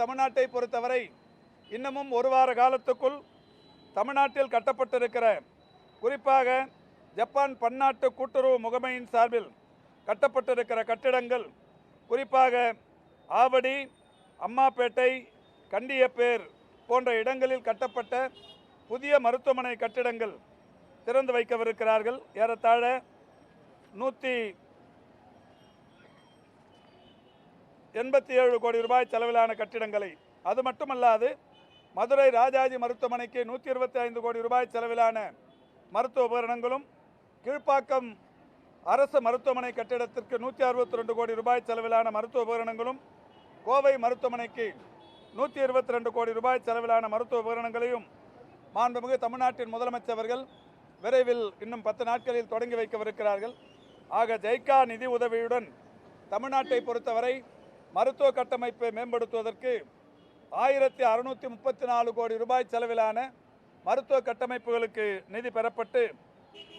தமிழ்நாட்டை பொறுத்தவரை இன்னமும் ஒரு வார காலத்துக்குள் தமிழ்நாட்டில் கட்டப்பட்டிருக்கிற குறிப்பாக ஜப்பான் பன்னாட்டு கூட்டுறவு முகமையின் சார்பில் கட்டப்பட்டிருக்கிற கட்டிடங்கள் குறிப்பாக ஆவடி அம்மாப்பேட்டை கண்டியப்பேர் போன்ற இடங்களில் கட்டப்பட்ட புதிய மருத்துவமனை கட்டிடங்கள் திறந்து வைக்கவிருக்கிறார்கள். ஏறத்தாழ நூற்றி எண்பத்தி ஏழு கோடி ரூபாய் செலவிலான கட்டிடங்களை. அது மட்டுமல்லாது மதுரை ராஜாஜி மருத்துவமனைக்கு நூற்றி இருபத்தி ஐந்து கோடி ரூபாய் செலவிலான மருத்துவ உபகரணங்களும் கீழ்ப்பாக்கம் அரசு மருத்துவமனை கட்டிடத்திற்கு நூற்றி அறுபத்தி ரெண்டு கோடி ரூபாய் செலவிலான மருத்துவ உபகரணங்களும் கோவை மருத்துவமனைக்கு நூற்றி இருபத்தி ரெண்டு கோடி ரூபாய் செலவிலான மருத்துவ உபகரணங்களையும் மாண்புமிகு தமிழ்நாட்டின் முதலமைச்சர்கள் விரைவில் இன்னும் பத்து நாட்களில் தொடங்கி வைக்கவிருக்கிறார்கள். ஆக ஜெய்கா நிதி உதவியுடன் தமிழ்நாட்டை பொறுத்தவரை மருத்துவ கட்டமைப்பை மேம்படுத்துவதற்கு ஆயிரத்தி அறுநூற்றி முப்பத்தி நாலு கோடி ரூபாய் செலவிலான மருத்துவ கட்டமைப்புகளுக்கு நிதி பெறப்பட்டு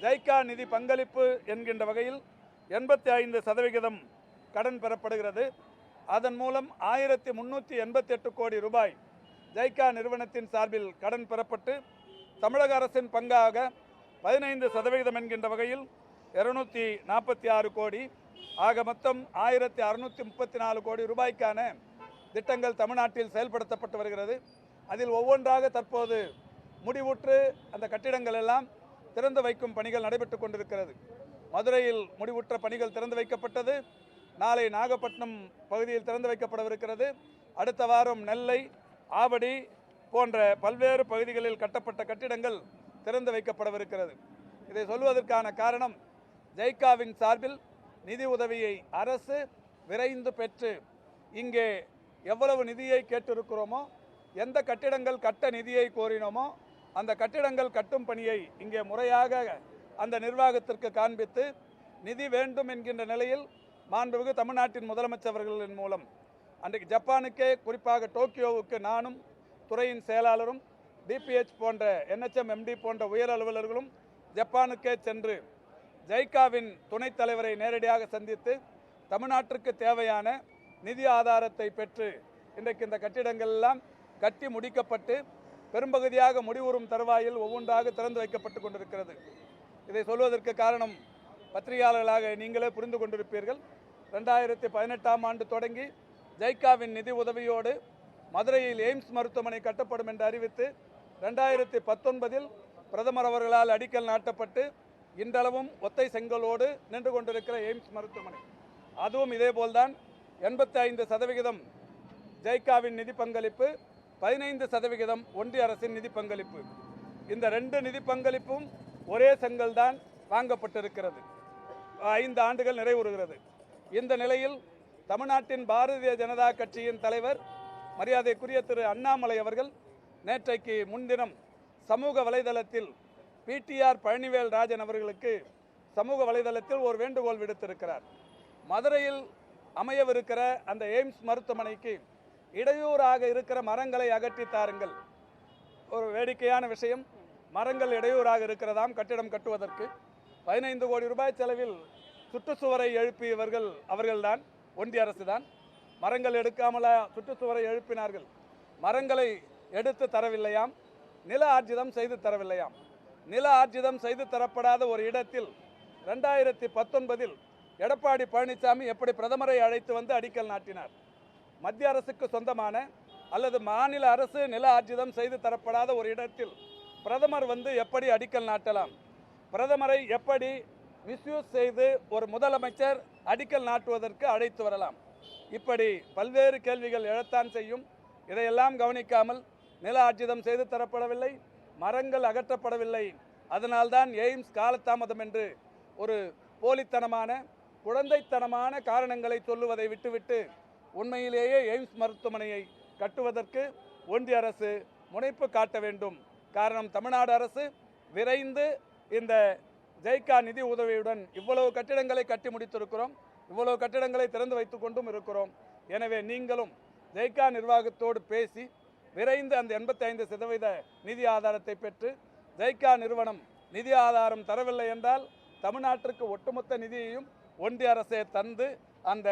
ஜைக்கா நிதி பங்களிப்பு என்கின்ற வகையில் எண்பத்தி ஐந்து சதவிகிதம் கடன் பெறப்படுகிறது. அதன் மூலம் ஆயிரத்தி முந்நூற்றி எண்பத்தி எட்டு கோடி ரூபாய் ஜைக்கா நிறுவனத்தின் சார்பில் கடன் பெறப்பட்டு தமிழக அரசின் பங்காக பதினைந்து சதவிகிதம் என்கின்ற வகையில் இருநூற்றி நாற்பத்தி ஆறு கோடி ஆக மொத்தம் ஆயிரத்தி அறுநூற்றி முப்பத்தி நாலு கோடி ரூபாய்க்கான திட்டங்கள் தமிழ்நாட்டில் செயல்படுத்தப்பட்டு வருகிறது. அதில் ஒவ்வொன்றாக தற்போது முடிவுற்று அந்த கட்டிடங்கள் எல்லாம் திறந்து வைக்கும் பணிகள் நடைபெற்று கொண்டிருக்கிறது. மதுரையில் முடிவுற்ற பணிகள் திறந்து வைக்கப்பட்டது. நாளை நாகப்பட்டினம் பகுதியில் திறந்து வைக்கப்படவிருக்கிறது. அடுத்த வாரம் நெல்லை ஆவடி போன்ற பல்வேறு பகுதிகளில் கட்டப்பட்ட கட்டிடங்கள் திறந்து வைக்கப்படவிருக்கிறது. இதை சொல்வதற்கான காரணம் ஜெய்காவின் சார்பில் நிதி உதவியை அரசு விரைந்து பெற்று இங்கே எவ்வளவு நிதியை கேட்டிருக்கிறோமோ எந்த கட்டிடங்கள் கட்ட நிதியை கோரினோமோ அந்த கட்டிடங்கள் கட்டும் பணியை இங்கே முறையாக அந்த நிர்வாகத்திற்கு காண்பித்து நிதி வேண்டும் என்கின்ற நிலையில் மாண்புமிகு தமிழ்நாட்டின் முதலமைச்சர்களின் மூலம் அன்றைக்கு ஜப்பானுக்கே குறிப்பாக டோக்கியோவுக்கு நானும் துறையின் செயலாளரும் டிபிஹெச் போன்ற என்ஹெச்எம் எம்டி போன்ற உயர் அலுவலர்களும் ஜப்பானுக்கே சென்று ஜைகாவின் துணைத் தலைவரை நேரடியாக சந்தித்து தமிழ்நாட்டிற்கு தேவையான நிதி ஆதாரத்தை பெற்று இன்றைக்கு இந்த கட்டிடங்கள் எல்லாம் கட்டி முடிக்கப்பட்டு பெரும்பகுதியாக முடிவுறும் தருவாயில் ஒவ்வொன்றாக திறந்து வைக்கப்பட்டு கொண்டிருக்கிறது. இதை சொல்வதற்கு காரணம் பத்திரிகையாளர்களாக நீங்களே புரிந்து கொண்டிருப்பீர்கள். ரெண்டாயிரத்தி பதினெட்டாம் ஆண்டு தொடங்கி ஜைகாவின் நிதி உதவியோடு மதுரையில் எய்ம்ஸ் மருத்துவமனை கட்டப்படும் என்று அறிவித்து ரெண்டாயிரத்தி பத்தொன்பதில் பிரதமர் அவர்களால் அடிக்கல் நாட்டப்பட்டு இன்றளவும் ஒத்தை செங்கலோடு நின்று கொண்டிருக்கிற எய்ம்ஸ் மருத்துவமனை. அதுவும் இதேபோல்தான் எண்பத்தி ஐந்து சதவிகிதம் ஜெய்காவின் நிதி பங்களிப்பு பதினைந்து சதவிகிதம் ஒன்றிய அரசின் நிதி பங்களிப்பு. இந்த ரெண்டு நிதி பங்களிப்பும் ஒரே செங்கல் தான் வாங்கப்பட்டிருக்கிறது. ஐந்து ஆண்டுகள் நிறைவுறுகிறது. இந்த நிலையில் தமிழ்நாட்டின் பாரதிய ஜனதா கட்சியின் தலைவர் மரியாதைக்குரிய திரு அண்ணாமலை அவர்கள் நேற்றைக்கு முன்தினம் சமூக வலைதளத்தில் பிடிஆர் பழனிவேல் ராஜன் அவர்களுக்கு சமூக வலைதளத்தில் ஒரு வேண்டுகோள் விடுத்திருக்கிறார். மதுரையில் அமையவிருக்கிற அந்த எய்ம்ஸ் மருத்துவமனைக்கு இடையூறாக இருக்கிற மரங்களை அகற்றி தாருங்கள். ஒரு வேடிக்கையான விஷயம். மரங்கள் இடையூறாக இருக்கிறதாம் கட்டிடம் கட்டுவதற்கு. பதினைந்து கோடி ரூபாய் செலவில் சுற்றுச்சுவரை எழுப்பியவர்கள் அவர்கள்தான். ஒன்றிய அரசு தான் மரங்கள் எடுக்காமல சுற்றுச்சுவரை எழுப்பினார்கள். மரங்களை எடுத்து தரவில்லையாம். நில ஆர்ஜிதம் செய்து தரவில்லையாம். நில ஆர்ஜிதம் செய்து தரப்படாத ஒரு இடத்தில் ரெண்டாயிரத்தி பத்தொன்பதில் எடப்பாடி பழனிசாமி எப்படி பிரதமரை அழைத்து வந்து அடிக்கல் நாட்டினார்? மத்திய அரசுக்கு சொந்தமான அல்லது மாநில அரசு நில ஆர்ஜிதம் செய்து தரப்படாத ஒரு இடத்தில் பிரதமர் வந்து எப்படி அடிக்கல் நாட்டலாம்? பிரதமரை எப்படி மிஸ்யூஸ் செய்து ஒரு முதலமைச்சர் அடிக்கல் நாட்டுவதற்கு அழைத்து வரலாம்? இப்படி பல்வேறு கேள்விகள் எழத்தான் செய்யும். இதையெல்லாம் கவனிக்காமல் நில ஆர்ஜிதம் செய்து தரப்படவில்லை. மரங்கள் அகற்றப்படவில்லை. அதனால்தான் எய்ம்ஸ் காலதாமதம் என்று ஒரு போலித்தனமான குழந்தைத்தனமான காரணங்களை சொல்லுவதை விட்டுவிட்டு உண்மையிலேயே எய்ம்ஸ் மருத்துவமனையை கட்டுவதற்கு ஒன்றிய அரசு முனைப்பு காட்ட வேண்டும். காரணம் தமிழ்நாடு அரசு விரைந்து இந்த ஜெய்கா நிதி உதவியுடன் இவ்வளவு கட்டிடங்களை கட்டி முடித்திருக்கிறோம். இவ்வளவு கட்டிடங்களை திறந்து வைத்து கொண்டும் இருக்கிறோம். எனவே நீங்களும் ஜெய்கா நிர்வாகத்தோடு பேசி விரைந்து அந்த எண்பத்தி ஐந்து சதவீத நிதி ஆதாரத்தை பெற்று ஜெய்கா நிறுவனம் நிதி ஆதாரம் தரவில்லை என்றால் தமிழ்நாட்டிற்கு ஒட்டுமொத்த நிதியையும் ஒன்றிய அரசே தந்து அந்த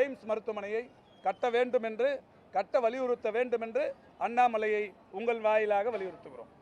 எய்ம்ஸ் மருத்துவமனையை கட்ட வேண்டும் என்று கட்ட வலியுறுத்த வேண்டும் என்று அண்ணாமலையை உங்கள் வாயிலாக வலியுறுத்துகிறோம்.